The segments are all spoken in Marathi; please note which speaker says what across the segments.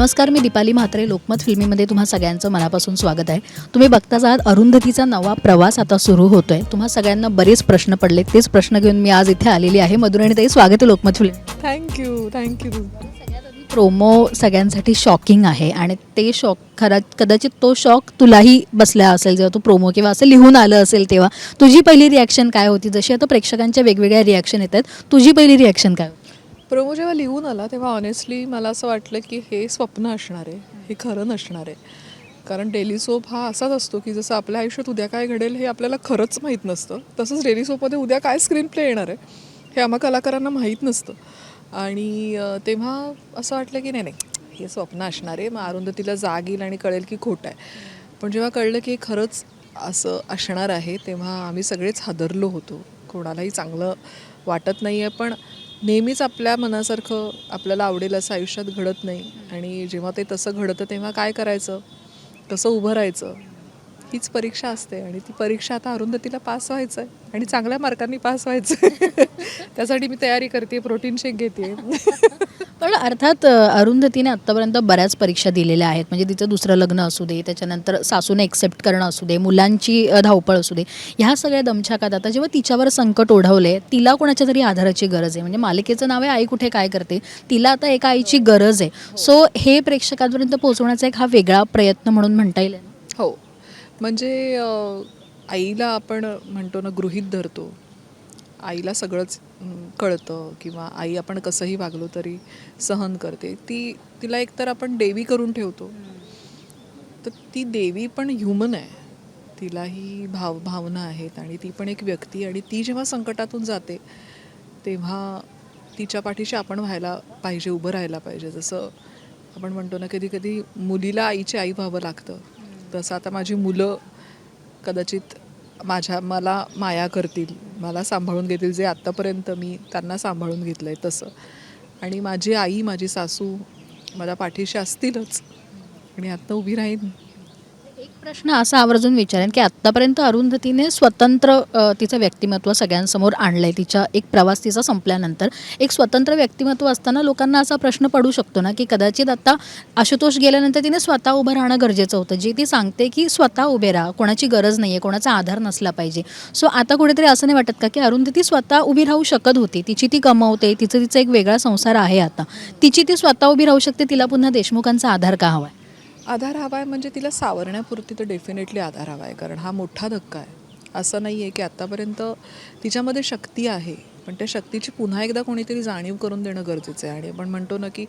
Speaker 1: नमस्कार मी दीपाली म्हात्रे लोकमत फिल्मीमध्ये तुम्हा सगळ्यांचं मनापासून स्वागत आहे. तुम्ही बघताच आहात अरुंधतीचा नवा प्रवास आता सुरू होतोय. तुम्हा सगळ्यांना बरेच प्रश्न पडले तेच प्रश्न घेऊन मी आज इथे आलेली आहे. मधुराणी ताई स्वागत आहे Lokmat film.
Speaker 2: Thank you thank you
Speaker 1: promo सगळ्यांसाठी शॉकिंग आहे आणि ते शॉक खरा कदाचित तो शॉक तुलाही बसला असेल जेव्हा तू प्रोमो किंवा असं लिहून आलं असेल तेव्हा. तुझी पहिली रिॲक्शन काय होती? जशी आता प्रेक्षकांच्या वेगवेगळ्या रिॲक्शन येत आहेत तुझी पहिली रिॲक्शन काय होती?
Speaker 2: प्रोमो जेव्हा लिहून आला तेव्हा ऑनेस्टली मला असं वाटलं की हे स्वप्न असणार आहे हे खरं नसणार आहे. कारण डेली सोप हा असाच असतो की जसं आपल्या आयुष्यात उद्या काय घडेल हे आपल्याला खरंच माहीत नसतं. तसंच डेली सोपमध्ये उद्या काय स्क्रीन प्ले येणार आहे हे आम्हा कलाकारांना माहीत नसतं. आणि तेव्हा असं वाटलं की नाही नाही हे स्वप्न असणार आहे मग अरुंधतीला जाग येईल आणि कळेल की खोटं आहे. पण जेव्हा कळलं की हे खरंच असं असणार आहे तेव्हा आम्ही सगळेच हादरलो होतो. कोणालाही चांगलं वाटत नाही आहे पण नेहमीच आपल्या मनासारखं आपल्याला आवडेल असं आयुष्यात घडत नाही. आणि जेव्हा ते तसं घडतं तेव्हा काय करायचं? कसं उभं राहायचं? हीच परीक्षा असते आणि ती परीक्षा आता अरुंधतीला पास व्हायचं आहे आणि चांगल्या मार्कांनी पास व्हायचं आहे त्यासाठी मी तयारी करते प्रोटीन शेक घेते.
Speaker 1: पण अर्थात अरुंधतीने आत्तापर्यंत बऱ्याच परीक्षा दिलेल्या आहेत. म्हणजे तिचं दुसरं लग्न असू दे त्याच्यानंतर सासूने एक्सेप्ट करणं असू दे मुलांची धावपळ असू दे ह्या सगळ्या दमछाकात आता जेव्हा तिच्यावर संकट ओढवले तिला कोणाच्या तरी आधाराची गरज आहे. म्हणजे मालिकेचं नाव आहे आई कुठे काय करते तिला आता एका आईची गरज आहे. सो हे प्रेक्षकांपर्यंत पोहोचवण्याचा एक हा वेगळा प्रयत्न म्हणून म्हणता येईल.
Speaker 2: हो. म्हणजे आईला आपण म्हणतो ना गृहीत धरतो. आईला सगळंच कळतं किंवा आई आपण कसंही वागलो तरी सहन करते. ती तिला एकतर आपण देवी करून ठेवतो. तर ती देवी पण ह्युमन आहे. तिलाही भाव भावना आहेत आणि ती पण एक व्यक्ती आणि ती जेव्हा संकटातून जाते तेव्हा तिच्या पाठीशी आपण व्हायला पाहिजे उभं राहायला पाहिजे. जसं आपण म्हणतो ना कधी कधी मुलीला आईची आई व्हावं लागतं. तसं आता माझी मुलं कदाचित माझ्या मला माया करतील मला सांभाळून घेतील जे आत्तापर्यंत मी त्यांना सांभाळून घेतलं आहे तसं. आणि माझी आई माझी सासू मला पाठीशी असतीलच. आणि आत्ता उभी राहीन.
Speaker 1: एक प्रश्न असा आवर्जून विचारेन की आत्तापर्यंत अरुंधतीने स्वतंत्र अ, तिचं व्यक्तिमत्व सगळ्यांसमोर आणलंय. तिच्या एक प्रवास तिचा संपल्यानंतर एक स्वतंत्र व्यक्तिमत्व असताना लोकांना असा प्रश्न पडू शकतो ना की कदाचित आता आशुतोष गेल्यानंतर तिने स्वतः उभं राहणं गरजेचं होतं. जे ती सांगते की स्वतः उभे राहा कोणाची गरज नाही आहे कोणाचा आधार नसला पाहिजे. सो आता कुठेतरी असं नाही वाटत का की अरुंधती स्वतः उभी राहू शकत होती. तिची ती कमवते तिचं तिचा एक वेगळा संसार आहे आता. तिची ती स्वतः उभी राहू शकते तिला पुन्हा देशमुखांचा आधार का हवा आहे
Speaker 2: आधार हवा आहे म्हणजे तिला सावरण्यापुरती तर डेफिनेटली आधार हवा आहे कारण हा मोठा धक्का आहे. असं नाही आहे की आत्तापर्यंत तिच्यामध्ये शक्ती आहे पण त्या शक्तीची पुन्हा एकदा कोणीतरी जाणीव करून देणं गरजेचं आहे. आणि आपण म्हणतो ना की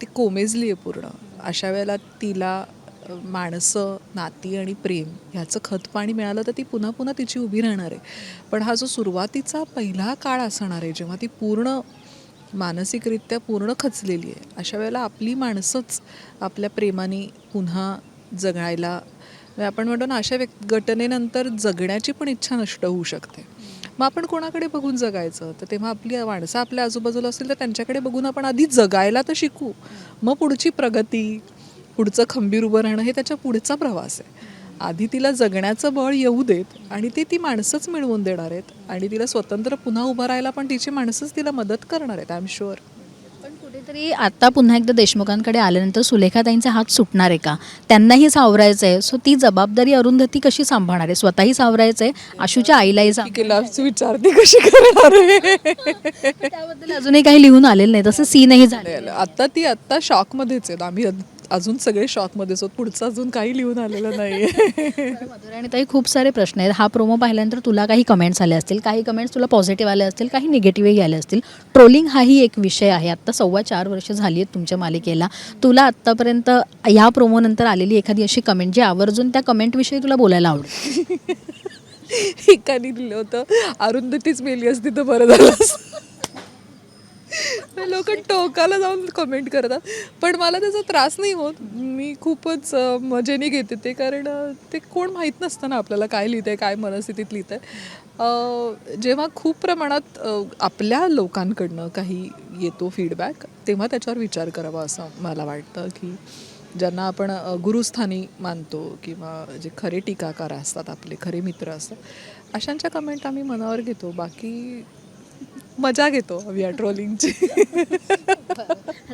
Speaker 2: ती कोमेजली आहे पूर्ण. अशा वेळेला तिला माणसं नाती आणि प्रेम ह्याचं खतपाणी मिळालं तर ती पुन्हा पुन्हा तिची उभी राहणार आहे. पण हा जो सुरुवातीचा पहिला काळ असणार आहे जेव्हा ती पूर्ण मानसिकरित्या पूर्ण खचलेली आहे. अशा वेळेला आपली माणसंच आपल्या प्रेमाने पुन्हा जगायला म्हणजे आपण म्हणतो ना अशा व्यक् घटनेनंतर जगण्याची पण इच्छा नष्ट होऊ शकते. मग आपण कोणाकडे बघून जगायचं? तर तेव्हा आपली माणसं आपल्या आजूबाजूला असतील तर त्यांच्याकडे बघून आपण आधी जगायला तर शिकू. मग पुढची प्रगती पुढचं खंबीर उभं राहणं हे त्याच्या पुढचा प्रवास आहे. आधी तिला जगण्याचं बळ येऊ देत आणि ते ती माणसंच मिळवून देणार आहेत. आणि तिला स्वतंत्र पुन्हा उभं राहायला पण तिची माणसंच तिला मदत करणार आहेत आय एम शुअर
Speaker 1: पण कुठेतरी आता पुन्हा एकदा देशमुखांकडे आल्यानंतर सुलेखाताईंचा हात सुटणार आहे का? त्यांनाही सावरायचं आहे. सो ती जबाबदारी अरुंधती कशी सांभाळणार आहे? स्वतःही सावरायचं आहे? आशूच्या आईलाही
Speaker 2: केला विचारते कशी करणार आहे.
Speaker 1: त्याबद्दल अजूनही काही लिहून आलेलं नाही. तसं सीनही झालं
Speaker 2: आता ती आत्ता शॉकमध्येच आहेत. आम्ही अजून सगळे शॉकमध्येच आहोत पुढचं अजून काही लिहून आलेलं नाही
Speaker 1: मधुरा ताई खूप सारे प्रश्न आहेत. हा प्रोमो पाहिल्यानंतर तुला काही कमेंट्स आले असतील? काही कमेंट्स तुला पॉझिटिव्ह आले असतील? काही निगेटिव्हही आले असतील? ट्रोलिंग हाही एक विषय आहे. आत्ता सव्वा चार वर्ष झाली आहेत तुमच्या मालिकेला. तुला आत्तापर्यंत ह्या प्रोमोनंतर आलेली एखादी अशी कमेंट जी आवर्जून त्या कमेंटविषयी तुला बोलायला आवडेल?
Speaker 2: एकाने दिलं होतं. अरुंधतीच मेली असती तर बरं झालं लोक टोकाला जाऊन कमेंट करतात. पण मला त्याचा त्रास नाही होत. मी खूपच मजेने घेते ते कारण ते कोण माहीत नसतं ना आपल्याला काय लिहितंय काय मनस्थितीत लिहितंय. आहे जेव्हा खूप प्रमाणात आपल्या लोकांकडनं काही येतो फीडबॅक तेव्हा त्याच्यावर विचार करावा असं मला वाटतं की ज्यांना आपण गुरुस्थानी मानतो किंवा जे खरे टीकाकार असतात आपले खरे मित्र असतात अशांच्या कमेंट आम्ही मनावर घेतो. बाकी मजा घेतो आम्ही या ट्रोलिंगची.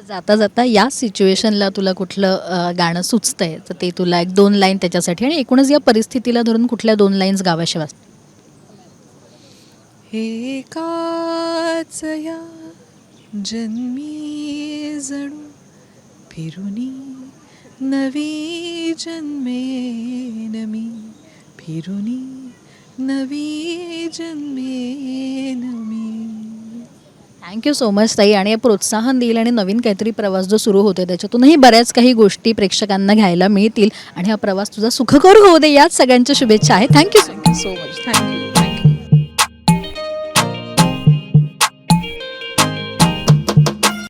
Speaker 1: जाता जाता या सिच्युएशनला तुला कुठलं अ, गाणं सुचतंय? तर ते तुला एक दोन लाईन त्याच्यासाठी आणि एकूणच या परिस्थितीला धरून कुठल्या दोन लाईन्स गावाशा वाजतात
Speaker 2: एकाच या जन्मी जणू फिरुनी नवी जन्मेन मी फिरुनी नवी जन्मेन मी
Speaker 1: थँक्यू सो मच ताई. आणि हे प्रोत्साहन देईल आणि नवीन काहीतरी प्रवास जो सुरू होतोय त्याच्यातूनही बऱ्याच काही गोष्टी प्रेक्षकांना घ्यायला मिळतील. आणि हा प्रवास तुझा सुखकर होऊ दे याच सगळ्यांच्या शुभेच्छा आहे
Speaker 2: थँक्यू सो मच थँक्यू